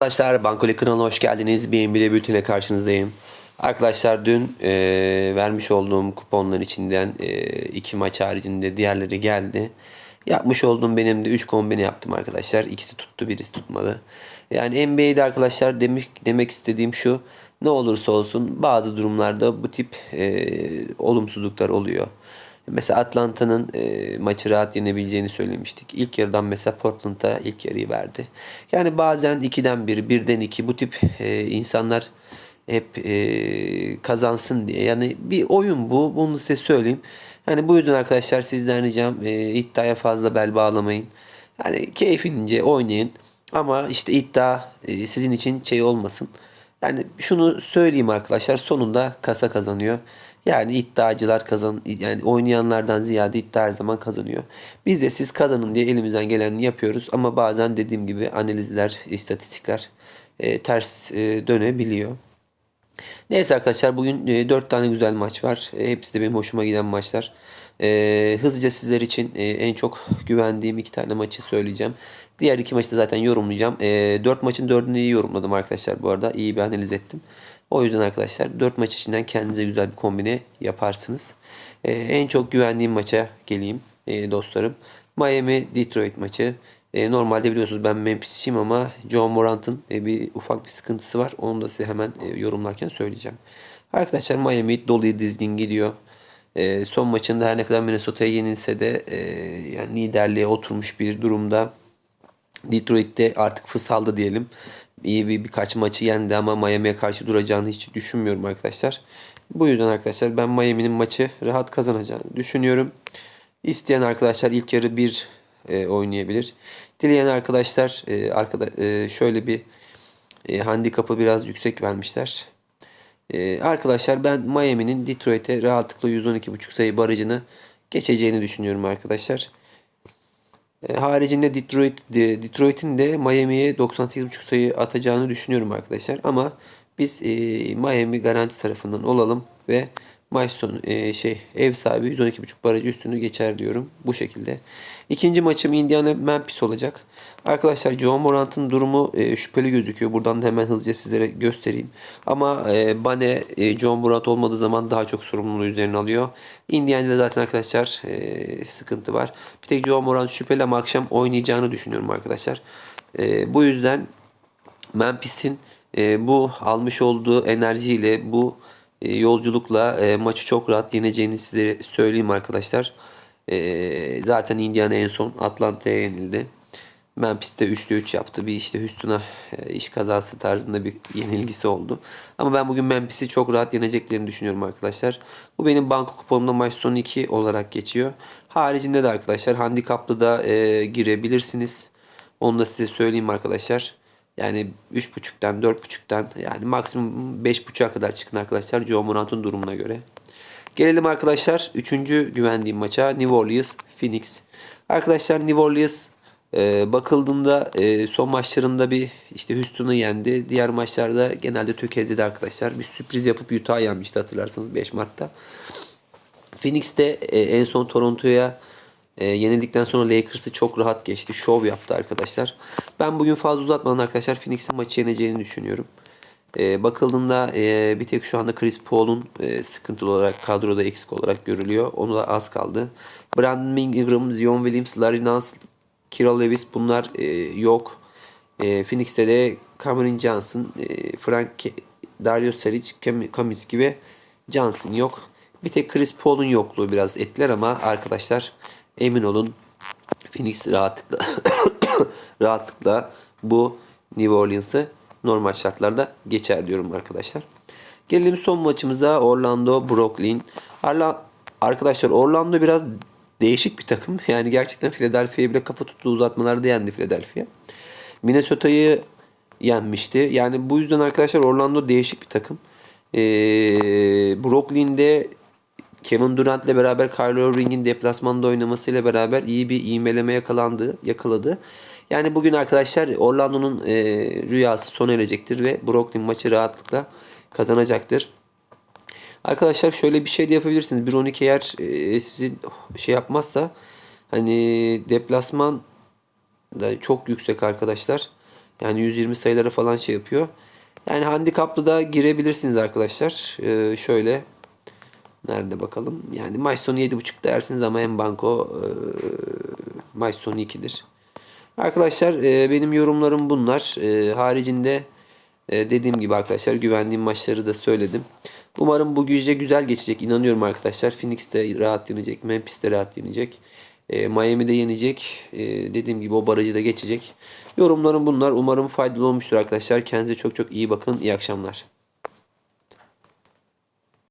Arkadaşlar Bankole kanalına hoş geldiniz. Bir NBA bültüne karşınızdayım. Arkadaşlar dün e, vermiş olduğum kuponların içinden e, iki maç haricinde diğerleri geldi. Yapmış olduğum benim de 3 kombine yaptım arkadaşlar. İkisi tuttu birisi tutmadı. Yani NBA'de arkadaşlar demiş, demek istediğim şu. Ne olursa olsun bazı durumlarda bu tip e, olumsuzluklar oluyor. Mesela Atlanta'nın e, maçı rahat yenebileceğini söylemiştik. İlk yarıdan mesela Portland'a ilk yarıyı verdi. Yani bazen 2'den 1, birden 2 bu tip e, insanlar hep e, kazansın diye. Yani bir oyun bu. Bunu size söyleyeyim. Yani bu yüzden arkadaşlar sizden ricam e, iddiaya fazla bel bağlamayın. Yani keyfince oynayın. Ama işte iddia e, sizin için şey olmasın. Yani şunu söyleyeyim arkadaşlar sonunda kasa kazanıyor. Yani iddiacılar kazan yani oynayanlardan ziyade iddia her zaman kazanıyor. Biz de siz kazanın diye elimizden geleni yapıyoruz ama bazen dediğim gibi analizler, istatistikler e, ters e, dönebiliyor. Neyse arkadaşlar bugün e, 4 tane güzel maç var. E, hepsi de benim hoşuma giden maçlar. E, hızlıca sizler için e, en çok güvendiğim iki tane maçı söyleyeceğim. Diğer iki maçı da zaten yorumlayacağım. E, 4 maçın 4'ünü iyi yorumladım arkadaşlar bu arada. İyi bir analiz ettim. O yüzden arkadaşlar 4 maç içinden kendinize güzel bir kombine yaparsınız. E, en çok güvendiğim maça geleyim e, dostlarım. Miami Detroit maçı. E, normalde biliyorsunuz ben Memphis'çiyim ama John Morant'ın e, bir ufak bir sıkıntısı var. Onu da size hemen e, yorumlarken söyleyeceğim. Arkadaşlar Miami doluyu dizgin gidiyor. E, son maçında her ne kadar Minnesota'ya yenilse de e, yani liderliğe oturmuş bir durumda. Detroit'te artık fısaldı diyelim. İyi bir birkaç maçı yendi ama Miami'ye karşı duracağını hiç düşünmüyorum arkadaşlar. Bu yüzden arkadaşlar ben Miami'nin maçı rahat kazanacağını düşünüyorum. İsteyen arkadaşlar ilk yarı bir e, oynayabilir. Dileyen arkadaşlar e, arkada e, şöyle bir e, handikapı biraz yüksek vermişler. E, arkadaşlar ben Miami'nin Detroit'e rahatlıkla 112.5 sayı barajını geçeceğini düşünüyorum arkadaşlar. E, haricinde Detroit de, Detroit'in de Miami'ye 98.5 sayı atacağını düşünüyorum arkadaşlar. Ama biz e, Miami garanti tarafından olalım ve maç sonu e, şey ev sahibi 112.5 barajı üstünü geçer diyorum bu şekilde. İkinci maçım Indiana Memphis olacak. Arkadaşlar John Morant'ın durumu e, şüpheli gözüküyor. Buradan da hemen hızlıca sizlere göstereyim. Ama e, Bane e, John Morant olmadığı zaman daha çok sorumluluğu üzerine alıyor. Indiana'da zaten arkadaşlar e, sıkıntı var. Bir tek John Morant şüpheli ama akşam oynayacağını düşünüyorum arkadaşlar. E, bu yüzden Memphis'in e, bu almış olduğu enerjiyle bu e, yolculukla e, maçı çok rahat yeneceğini size söyleyeyim arkadaşlar. E, zaten Indiana en son Atlanta'ya yenildi. Memphis'te 3'te 3 yaptı. Bir işte Houston'a e, iş kazası tarzında bir yenilgisi oldu. Ama ben bugün Memphis'i çok rahat yeneceklerini düşünüyorum arkadaşlar. Bu benim banka kuponumda maç sonu 2 olarak geçiyor. Haricinde de arkadaşlar handikaplı da e, girebilirsiniz. Onu da size söyleyeyim arkadaşlar. Yani 3.5'ten 4.5'ten yani maksimum 5.5'a kadar çıkın arkadaşlar Joe Morant'ın durumuna göre. Gelelim arkadaşlar 3. güvendiğim maça New Orleans Phoenix. Arkadaşlar New Orleans e, bakıldığında e, son maçlarında bir işte Houston'u yendi. Diğer maçlarda genelde tökezledi arkadaşlar. Bir sürpriz yapıp Utah'ı yenmişti hatırlarsanız 5 Mart'ta. Phoenix de e, en son Toronto'ya e, yenildikten sonra Lakers'ı çok rahat geçti. Şov yaptı arkadaşlar. Ben bugün fazla uzatmadan arkadaşlar Phoenix'in maçı yeneceğini düşünüyorum. E, bakıldığında e, bir tek şu anda Chris Paul'un e, sıkıntılı olarak kadroda eksik olarak görülüyor. Onu da az kaldı. Brandon Ingram, Zion Williams, Larry Nance, Kira Lewis bunlar e, yok. E, Phoenix'te de Cameron Johnson, e, Frank Dario Saric, Kaminsky ve Johnson yok. Bir tek Chris Paul'un yokluğu biraz etkiler ama arkadaşlar emin olun Phoenix rahatlıkla rahatlıkla bu New Orleans'ı normal şartlarda geçer diyorum arkadaşlar. Gelelim son maçımıza Orlando Brooklyn. Arla, arkadaşlar Orlando biraz değişik bir takım. Yani gerçekten Philadelphia'yı bile kafa tuttu uzatmalarda yendi Philadelphia. Minnesota'yı yenmişti. Yani bu yüzden arkadaşlar Orlando değişik bir takım. Ee, Brooklyn'de Kevin Durant ile beraber Kyrie Irving'in deplasmanda oynamasıyla beraber iyi bir iğmeleme yakalandı, yakaladı. Yani bugün arkadaşlar Orlando'nun e, rüyası sona erecektir ve Brooklyn maçı rahatlıkla kazanacaktır. Arkadaşlar şöyle bir şey de yapabilirsiniz. 1-12 eğer e, sizin şey yapmazsa hani deplasman da çok yüksek arkadaşlar. Yani 120 sayılara falan şey yapıyor. Yani handikaplı da girebilirsiniz arkadaşlar. Ee, şöyle nerede bakalım. Yani maç sonu 7.5 dersiniz ama en banko e, maç sonu 2'dir. Arkadaşlar e, benim yorumlarım bunlar. E, haricinde e, dediğim gibi arkadaşlar güvendiğim maçları da söyledim. Umarım bu güçle güzel geçecek. İnanıyorum arkadaşlar. Phoenix de rahat yenecek. Memphis de rahat yenecek. E, Miami de yenecek. E, dediğim gibi o barajı da geçecek. Yorumlarım bunlar. Umarım faydalı olmuştur arkadaşlar. Kendinize çok çok iyi bakın. İyi akşamlar.